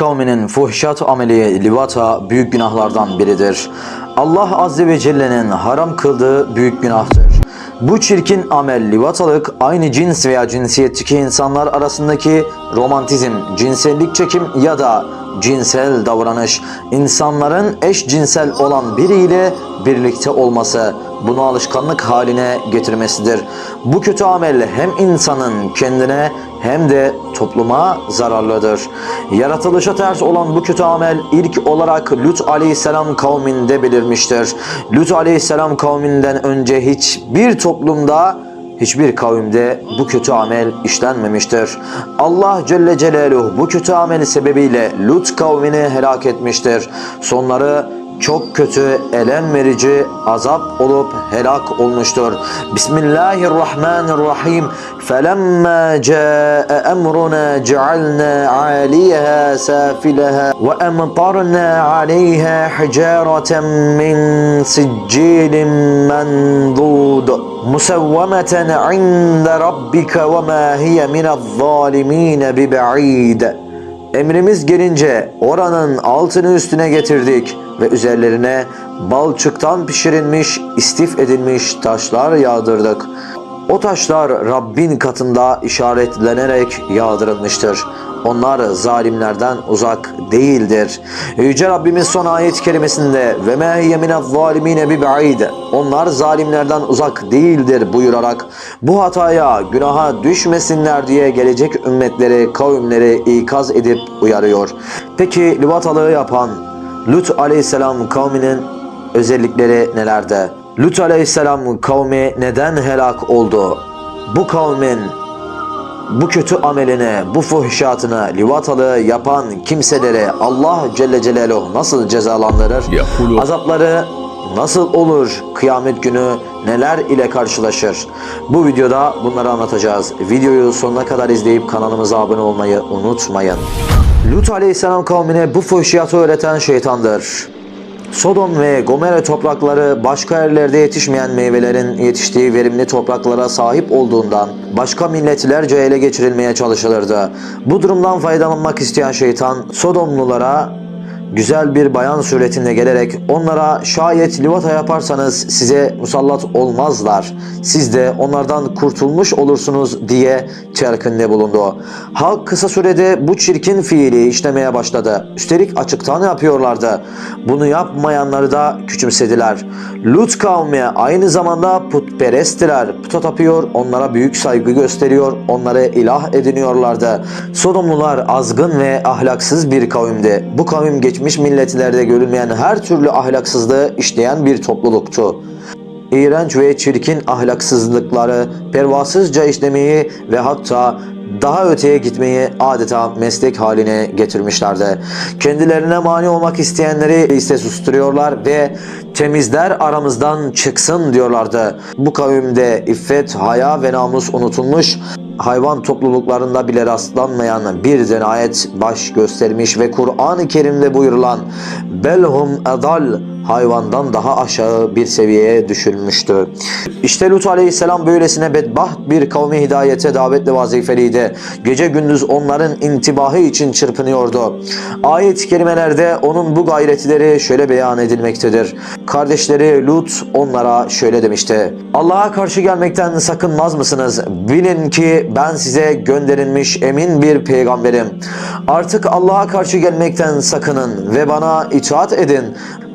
kavminin fuhşat ameli livata büyük günahlardan biridir. Allah Azze ve Celle'nin haram kıldığı büyük günahtır. Bu çirkin amel livatalık aynı cins veya cinsiyetteki insanlar arasındaki romantizm, cinsellik çekim ya da cinsel davranış, insanların eşcinsel olan biriyle birlikte olması, bunu alışkanlık haline getirmesidir. Bu kötü amel hem insanın kendine hem de topluma zararlıdır. Yaratılışa ters olan bu kötü amel ilk olarak Lut aleyhisselam kavminde belirmiştir. Lut aleyhisselam kavminden önce hiçbir toplumda hiçbir kavimde bu kötü amel işlenmemiştir. Allah Celle Celaluhu bu kötü ameli sebebiyle Lut kavmini helak etmiştir. Sonları çok kötü, elem verici azap olup helak olmuştur. Bismillahirrahmanirrahim. فَلَمَّا جَاءَ أَمْرُنَا جَعَلْنَا عَالِيَهَا سَافِلَهَا وَأَمْطَرْنَا عَلَيْهَا حِجَارَةً مِّن سِجِّيلٍ مَّنضُودٍ مُسَوَّمَةً عِندَ رَبِّكَ وَمَا هِيَ مِنَ الظَّالِمِينَ بِبَعِيدٍ Emrimiz gelince oranın altını üstüne getirdik ve üzerlerine balçıktan pişirilmiş, istif edilmiş taşlar yağdırdık. O taşlar Rabbin katında işaretlenerek yağdırılmıştır. Onlar zalimlerden uzak değildir. Yüce Rabbimiz son ayet-i kerimesinde ve ma hiye minez zalimine bi ba'id. Onlar zalimlerden uzak değildir buyurarak bu hataya, günaha düşmesinler diye gelecek ümmetleri, kavimleri ikaz edip uyarıyor. Peki livatalığı yapan Lut aleyhisselam kavminin özellikleri nelerde? Lut aleyhisselam kavmi neden helak oldu? Bu kavmin bu kötü ameline, bu fuhşatına, livatalığı yapan kimseleri Allah Celle Celaluhu nasıl cezalandırır? Azapları nasıl olur? Kıyamet günü neler ile karşılaşır? Bu videoda bunları anlatacağız. Videoyu sonuna kadar izleyip kanalımıza abone olmayı unutmayın. Lut Aleyhisselam kavmine bu fuhşiyatı öğreten şeytandır. Sodom ve Gomorre toprakları başka yerlerde yetişmeyen meyvelerin yetiştiği verimli topraklara sahip olduğundan başka milletlerce ele geçirilmeye çalışılırdı. Bu durumdan faydalanmak isteyen şeytan Sodomlulara güzel bir bayan suretinde gelerek onlara şayet livata yaparsanız size musallat olmazlar. Siz de onlardan kurtulmuş olursunuz diye telkinde bulundu. Halk kısa sürede bu çirkin fiili işlemeye başladı. Üstelik açıktan yapıyorlardı. Bunu yapmayanları da küçümsediler. Lut kavmi aynı zamanda putperesttiler. Puta tapıyor, onlara büyük saygı gösteriyor, onları ilah ediniyorlardı. Sodomlular azgın ve ahlaksız bir kavimdi. Bu kavim geçmiş milletlerde görülmeyen her türlü ahlaksızlığı işleyen bir topluluktu. İğrenç ve çirkin ahlaksızlıkları pervasızca işlemeyi ve hatta daha öteye gitmeyi adeta meslek haline getirmişlerdi. Kendilerine mani olmak isteyenleri ise susturuyorlar ve temizler aramızdan çıksın diyorlardı. Bu kavimde iffet, haya ve namus unutulmuş, hayvan topluluklarında bile rastlanmayan bir cenayet baş göstermiş ve Kur'an-ı Kerim'de buyurulan belhum edal hayvandan daha aşağı bir seviyeye düşülmüştü. İşte Lut aleyhisselam böylesine bedbaht bir kavmi hidayete davetle vazifeliydi. Gece gündüz onların intibahı için çırpınıyordu. Ayet-i kerimelerde onun bu gayretleri şöyle beyan edilmektedir. Kardeşleri Lut onlara şöyle demişti. Allah'a karşı gelmekten sakınmaz mısınız? Bilin ki ben size gönderilmiş emin bir peygamberim. Artık Allah'a karşı gelmekten sakının ve bana itaat edin.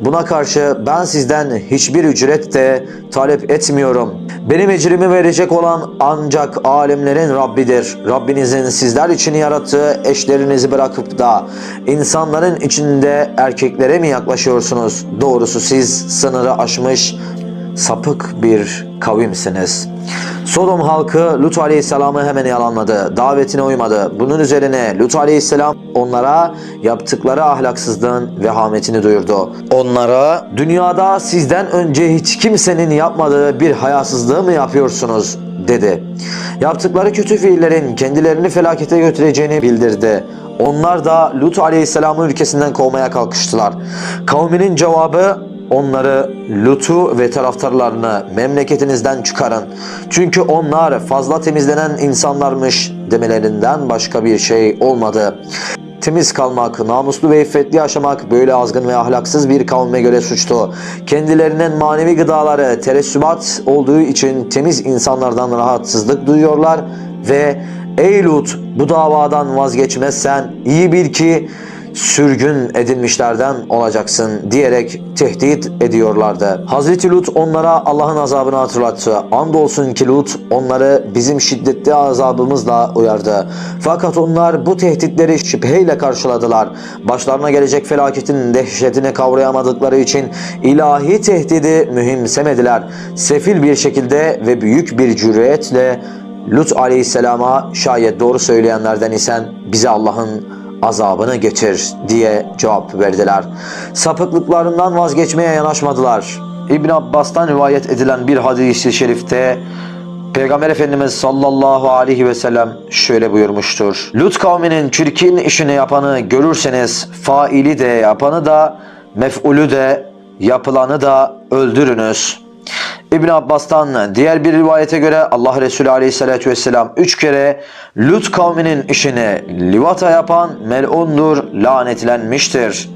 Buna karşı ben sizden hiçbir ücret de talep etmiyorum. Benim ecrimi verecek olan ancak alemlerin Rabbidir. Rabbinizin sizler için yarattığı eşlerinizi bırakıp da insanların içinde erkeklere mi yaklaşıyorsunuz? Doğrusu siz sınırı aşmış sapık bir kavimsiniz. Sodom halkı Lut Aleyhisselam'ı hemen yalanladı. Davetine uymadı. Bunun üzerine Lut Aleyhisselam onlara yaptıkları ahlaksızlığın vehametini duyurdu. Onlara dünyada sizden önce hiç kimsenin yapmadığı bir hayasızlığı mı yapıyorsunuz? dedi. Yaptıkları kötü fiillerin kendilerini felakete götüreceğini bildirdi. Onlar da Lut Aleyhisselam'ın ülkesinden kovmaya kalkıştılar. Kavminin cevabı onları Lut'u ve taraftarlarını memleketinizden çıkarın. Çünkü onlar fazla temizlenen insanlarmış demelerinden başka bir şey olmadı. temiz kalmak, namuslu ve iffetli yaşamak böyle azgın ve ahlaksız bir kavme göre suçtu. Kendilerinin manevi gıdaları teressübat olduğu için temiz insanlardan rahatsızlık duyuyorlar ve Ey Lut bu davadan vazgeçmezsen iyi bil ki sürgün edilmişlerden olacaksın diyerek tehdit ediyorlardı. Hazreti Lut onlara Allah'ın azabını hatırlattı. Andolsun ki Lut onları bizim şiddetli azabımızla uyardı. Fakat onlar bu tehditleri şüpheyle karşıladılar. Başlarına gelecek felaketin dehşetini kavrayamadıkları için ilahi tehdidi mühimsemediler. Sefil bir şekilde ve büyük bir cüretle Lut aleyhisselama şayet doğru söyleyenlerden isen bize Allah'ın azabını getir diye cevap verdiler. Sapıklıklarından vazgeçmeye yanaşmadılar. İbn Abbas'tan rivayet edilen bir hadis-i şerifte Peygamber Efendimiz sallallahu aleyhi ve sellem şöyle buyurmuştur. Lut kavminin çirkin işini yapanı görürseniz faili de yapanı da mef'ulü de yapılanı da öldürünüz. İbn Abbas'tan diğer bir rivayete göre Allah Resulü Aleyhisselatü Vesselam üç kere Lut kavminin işini livata yapan melundur, lanetlenmiştir.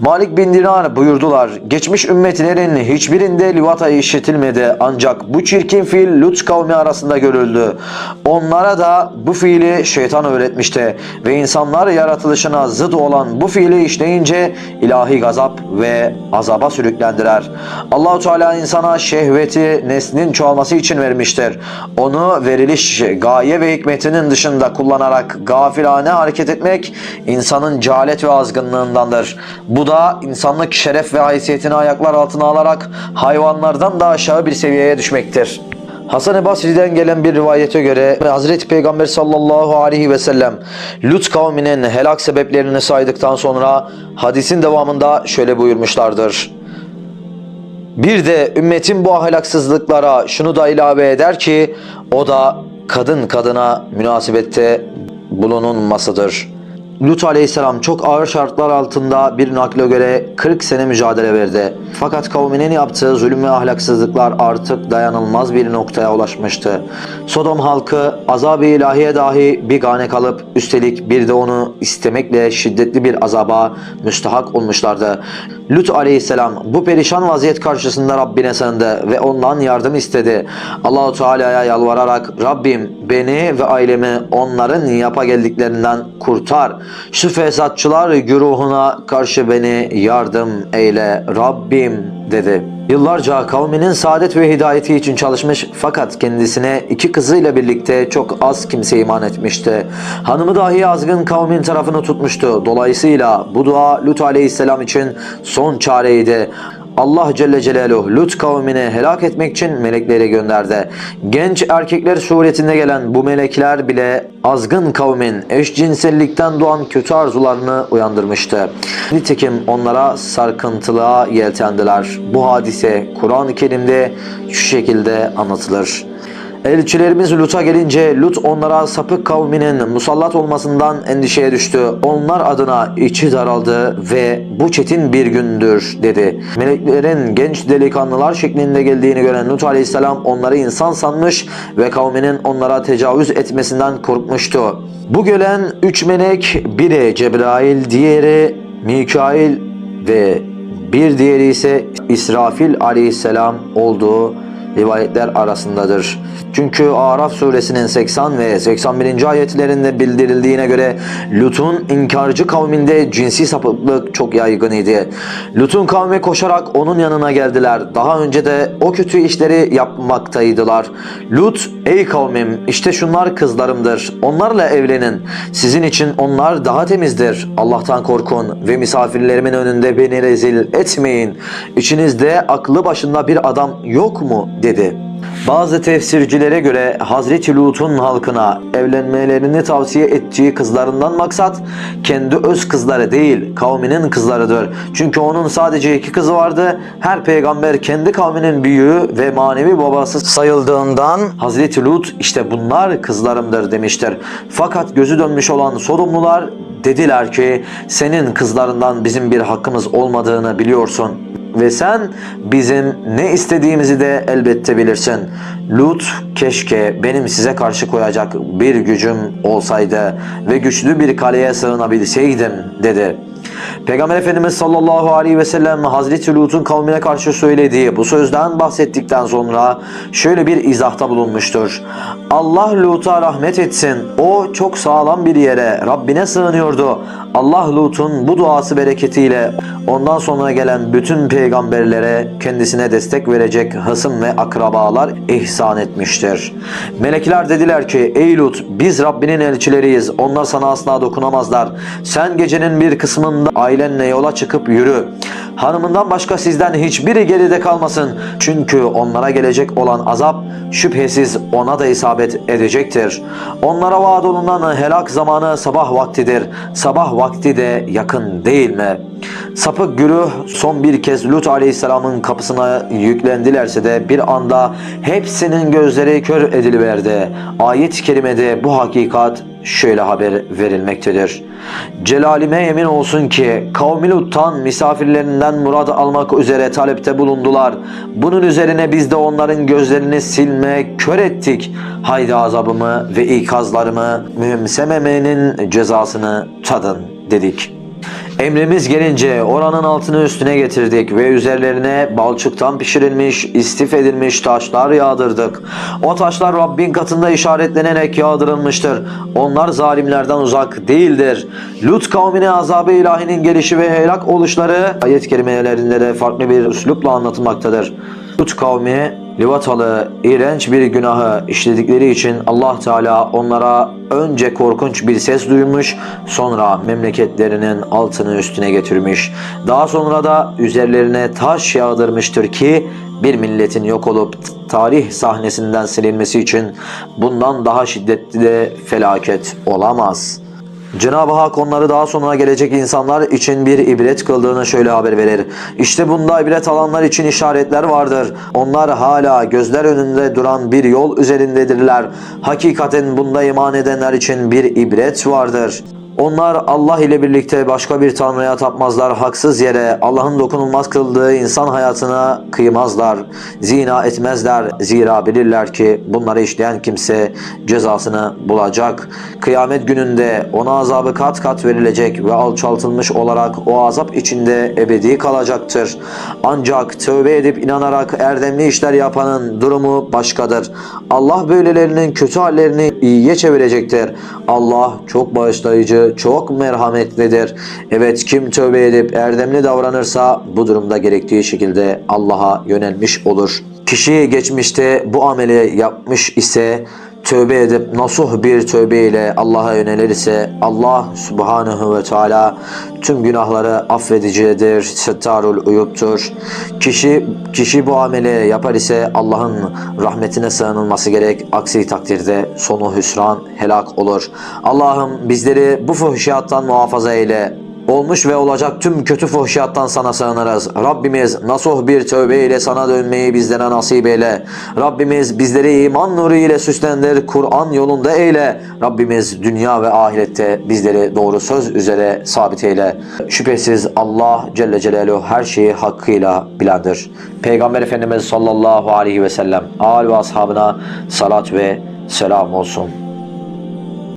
Malik bin Dinar buyurdular. Geçmiş ümmetlerin hiçbirinde livata işitilmedi ancak bu çirkin fiil Lut kavmi arasında görüldü. Onlara da bu fiili şeytan öğretmişti ve insanlar yaratılışına zıt olan bu fiili işleyince ilahi gazap ve azaba sürüklendiler. Allahu Teala insana şehveti neslinin çoğalması için vermiştir. Onu veriliş gaye ve hikmetinin dışında kullanarak gafilane hareket etmek insanın cehalet ve azgınlığındandır. Bu da insanlık şeref ve haysiyetini ayaklar altına alarak hayvanlardan da aşağı bir seviyeye düşmektir. Hasan-ı Basri'den gelen bir rivayete göre Hazreti Peygamber sallallahu aleyhi ve sellem Lut kavminin helak sebeplerini saydıktan sonra hadisin devamında şöyle buyurmuşlardır. Bir de ümmetin bu ahlaksızlıklara şunu da ilave eder ki o da kadın kadına münasebette bulunulmasıdır. Lut aleyhisselam çok ağır şartlar altında bir nakle göre 40 sene mücadele verdi. Fakat kavminin yaptığı zulüm ve ahlaksızlıklar artık dayanılmaz bir noktaya ulaşmıştı. Sodom halkı azab-ı ilahiye dahi bir gane kalıp üstelik bir de onu istemekle şiddetli bir azaba müstahak olmuşlardı. Lut aleyhisselam bu perişan vaziyet karşısında Rabbine sığındı ve ondan yardım istedi. Allahu Teala'ya yalvararak Rabbim beni ve ailemi onların yapa geldiklerinden kurtar. Şu fesatçılar güruhuna karşı beni yardım eyle Rabbim dedi. Yıllarca kavminin saadet ve hidayeti için çalışmış fakat kendisine iki kızıyla birlikte çok az kimse iman etmişti. Hanımı dahi azgın kavmin tarafını tutmuştu. Dolayısıyla bu dua Lut aleyhisselam için son çareydi. Allah Celle Celaluhu Lut kavmini helak etmek için melekleri gönderdi. Genç erkekler suretinde gelen bu melekler bile azgın kavmin eşcinsellikten doğan kötü arzularını uyandırmıştı. Nitekim onlara sarkıntılığa yeltendiler. Bu hadise Kur'an-ı Kerim'de şu şekilde anlatılır. Elçilerimiz Lut'a gelince Lut onlara sapık kavminin musallat olmasından endişeye düştü. Onlar adına içi daraldı ve bu çetin bir gündür dedi. Meleklerin genç delikanlılar şeklinde geldiğini gören Lut aleyhisselam onları insan sanmış ve kavminin onlara tecavüz etmesinden korkmuştu. Bu gelen üç melek biri Cebrail, diğeri Mikail ve bir diğeri ise İsrafil aleyhisselam olduğu rivayetler arasındadır. Çünkü Araf suresinin 80 ve 81. ayetlerinde bildirildiğine göre Lut'un inkarcı kavminde cinsi sapıklık çok yaygın idi. Lut'un kavmi koşarak onun yanına geldiler. Daha önce de o kötü işleri yapmaktaydılar. Lut, ey kavmim işte şunlar kızlarımdır. Onlarla evlenin. Sizin için onlar daha temizdir. Allah'tan korkun ve misafirlerimin önünde beni rezil etmeyin. İçinizde aklı başında bir adam yok mu? dedi. Bazı tefsircilere göre Hazreti Lut'un halkına evlenmelerini tavsiye ettiği kızlarından maksat kendi öz kızları değil kavminin kızlarıdır. Çünkü onun sadece iki kızı vardı. Her peygamber kendi kavminin büyüğü ve manevi babası sayıldığından Hazreti Lut işte bunlar kızlarımdır demiştir. Fakat gözü dönmüş olan Sodomlular dediler ki senin kızlarından bizim bir hakkımız olmadığını biliyorsun. Ve sen bizim ne istediğimizi de elbette bilirsin. Lut keşke benim size karşı koyacak bir gücüm olsaydı ve güçlü bir kaleye sığınabilseydim dedi. Peygamber Efendimiz sallallahu aleyhi ve sellem Hazreti Lut'un kavmine karşı söylediği bu sözden bahsettikten sonra şöyle bir izahta bulunmuştur. Allah Lut'a rahmet etsin. O çok sağlam bir yere Rabbine sığınıyordu. Allah Lut'un bu duası bereketiyle ondan sonra gelen bütün peygamberlere kendisine destek verecek hısım ve akrabalar ihsan etmiştir. Melekler dediler ki ey Lut biz Rabbinin elçileriyiz. Onlar sana asla dokunamazlar. Sen gecenin bir kısmında ailenle yola çıkıp yürü. Hanımından başka sizden hiçbiri geride kalmasın. Çünkü onlara gelecek olan azap şüphesiz ona da isabet edecektir. Onlara vaat olunan helak zamanı sabah vaktidir. Sabah vakti de yakın değil mi? Sapık güruh son bir kez Lut aleyhisselamın kapısına yüklendilerse de bir anda hepsinin gözleri kör ediliverdi. Ayet-i kerimede bu hakikat şöyle haber verilmektedir. Celalime yemin olsun ki kavmi Lut'tan misafirlerinden murad almak üzere talepte bulundular. Bunun üzerine biz de onların gözlerini silme, kör ettik. Haydi azabımı ve ikazlarımı mühimsememenin cezasını tadın dedik. Emrimiz gelince oranın altını üstüne getirdik ve üzerlerine balçıktan pişirilmiş, istif edilmiş taşlar yağdırdık. O taşlar Rabbin katında işaretlenerek yağdırılmıştır. Onlar zalimlerden uzak değildir. Lut kavmine azabı ilahinin gelişi ve helak oluşları ayet kelimelerinde de farklı bir üslupla anlatılmaktadır. Lut kavmi Livatalı iğrenç bir günahı işledikleri için Allah Teala onlara önce korkunç bir ses duymuş, sonra memleketlerinin altını üstüne getirmiş. Daha sonra da üzerlerine taş yağdırmıştır ki bir milletin yok olup tarih sahnesinden silinmesi için bundan daha şiddetli de felaket olamaz.'' Cenab-ı Hak onları daha sonra gelecek insanlar için bir ibret kıldığını şöyle haber verir. İşte bunda ibret alanlar için işaretler vardır. Onlar hala gözler önünde duran bir yol üzerindedirler. Hakikaten bunda iman edenler için bir ibret vardır. Onlar Allah ile birlikte başka bir tanrıya tapmazlar. Haksız yere Allah'ın dokunulmaz kıldığı insan hayatına kıymazlar. Zina etmezler. Zira bilirler ki bunları işleyen kimse cezasını bulacak. Kıyamet gününde ona azabı kat kat verilecek ve alçaltılmış olarak o azap içinde ebedi kalacaktır. Ancak tövbe edip inanarak erdemli işler yapanın durumu başkadır. Allah böylelerinin kötü hallerini iyiye çevirecektir. Allah çok bağışlayıcı, çok merhametlidir. Evet kim tövbe edip erdemli davranırsa bu durumda gerektiği şekilde Allah'a yönelmiş olur. Kişi geçmişte bu ameli yapmış ise tövbe edip nasuh bir tövbe ile Allah'a yönelirse Allah subhanahu ve teala tüm günahları affedicidir, settarul uyuptur. Kişi kişi bu ameli yapar ise Allah'ın rahmetine sığınılması gerek. Aksi takdirde sonu hüsran, helak olur. Allah'ım bizleri bu fuhşiyattan muhafaza eyle. Olmuş ve olacak tüm kötü fuhşiyattan sana sığınırız. Rabbimiz nasuh bir tövbe ile sana dönmeyi bizlere nasip eyle. Rabbimiz bizleri iman nuru ile süslendir, Kur'an yolunda eyle. Rabbimiz dünya ve ahirette bizleri doğru söz üzere sabit eyle. Şüphesiz Allah Celle Celaluhu her şeyi hakkıyla bilendir. Peygamber Efendimiz sallallahu aleyhi ve sellem, al ve ashabına salat ve selam olsun.